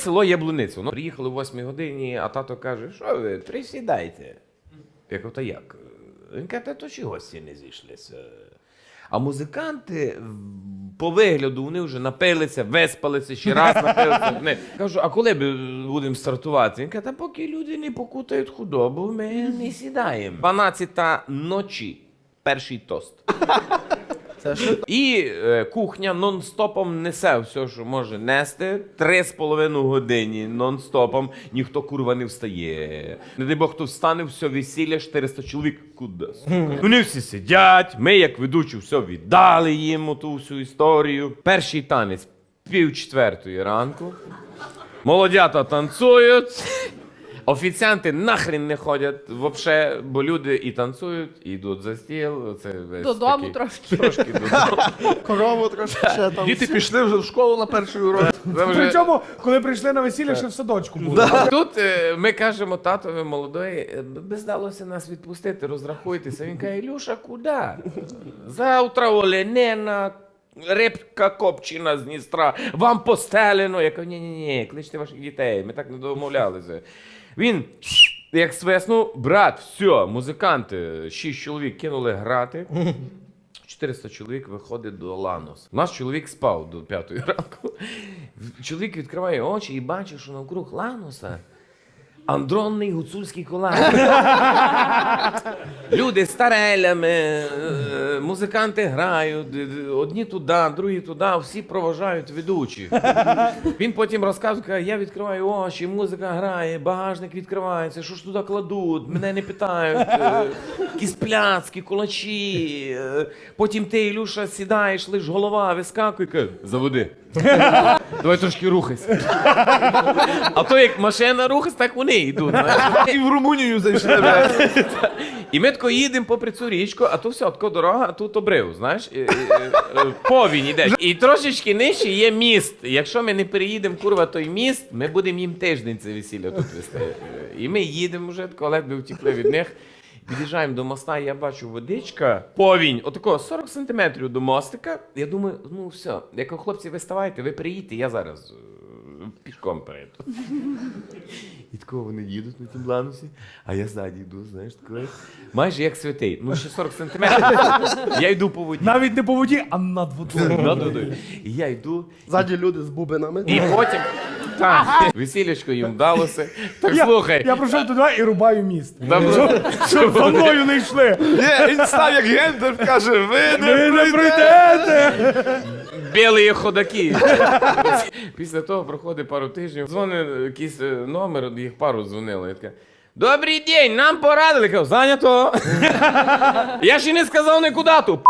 Село Яблуниця. Ну, приїхали о 8 годині, а тато каже, що ви, присідайте. Я кажу, та як? Він каже, та то чи гості не зійшлися. А музиканти по вигляду вони вже напилися, виспалися, ще раз напилися. Не. Кажу, а коли б будемо стартувати? Він каже, та поки люди не покутають худобу, ми не сідаємо. 12 ночі. Перший тост. Це що? І е, кухня нон-стопом несе все, що може нести. Три з половиною години нон-стопом. Ніхто курва не встає. Не дай Бог, хто встане, все весілля, 400 чоловік кудись. Вони всі сидять. Ми, як ведучі, все віддали їм ту всю історію. Перший танець пів четвертої ранку. Молодята танцюють. Офіціанти нахрен не ходять вообще, бо люди і танцюють, і йдуть за стіл. Це весь Додому такий- трошки. Трошки додому. Корову трошки ще там. Діти пішли вже в школу на перший урок. Це вже- Причому, коли прийшли на весілля, ще в садочку були. Тут е, ми кажемо татові молодої, е, би здалося нас відпустити, розрахуйтеся. Він каже, Ілюша, куди? Завтра оленена, рибка копчена з Дністра, вам постелено. Я кажу, ні-ні-ні, кличте ваших дітей, ми так не домовлялися. Він як свиснув, брат, все, музиканти, шість чоловік кинули грати. 400 чоловік виходить до Ланос. Нас чоловік спав до п'ятої ранку. Чоловік відкриває очі і бачить, що навкруг Ланоса андронний гуцульський колаж. Люди з тарелями, е, музиканти грають, е, одні туди, другі туди, всі проважають ведучих. Він потім розказує, каже, я відкриваю очі, музика грає, багажник відкривається, що ж туди кладуть, мене не питають, е, якісь пляцки, кулачі. Потім ти, Ілюша, сідаєш, лиш голова вискакує, каже, заводи. Давай трошки рухайся. А то як машина рухається, так вони йдуть. І в Румунію зайшли. І ми тако їдемо попри цю річку, а то все, тако дорога, а тут обрив, знаєш, і- і- і- повінь іде. І трошечки нижче є міст. Якщо ми не переїдемо, курва, той міст, ми будемо їм тиждень це весілля тут вести. І ми їдемо вже, тако ледве втікли від них. Під'їжджаємо до моста, я бачу водичка, повінь, отако 40 сантиметрів до мостика. Я думаю, ну все, як хлопці, ви ставайте, ви приїдьте, я зараз е, пішком перейду. І такого вони їдуть на тім ланусі, а я ззаді йду, знаєш, такої. майже як святий. Ну, ще 40 сантиметрів. Я йду по воді. Навіть не по воді, а над водою. Над водою. І я йду, Ззаді люди з бубинами. і потім. Так, весілячко їм вдалося. Так Я, слухай. я пройшов туди і рубаю міст. Добре. Щоб за мною не йшли. Ні, він став як гендер, каже, ви не Ви не прийдете. прийдете! Білі ходаки. Після того проходить пару тижнів. Дзвонить якийсь е, номер, їх пару дзвонило. Я така. Добрий день, нам порадили. Я кажу, зайнято. Я ще не сказав нікуди ту.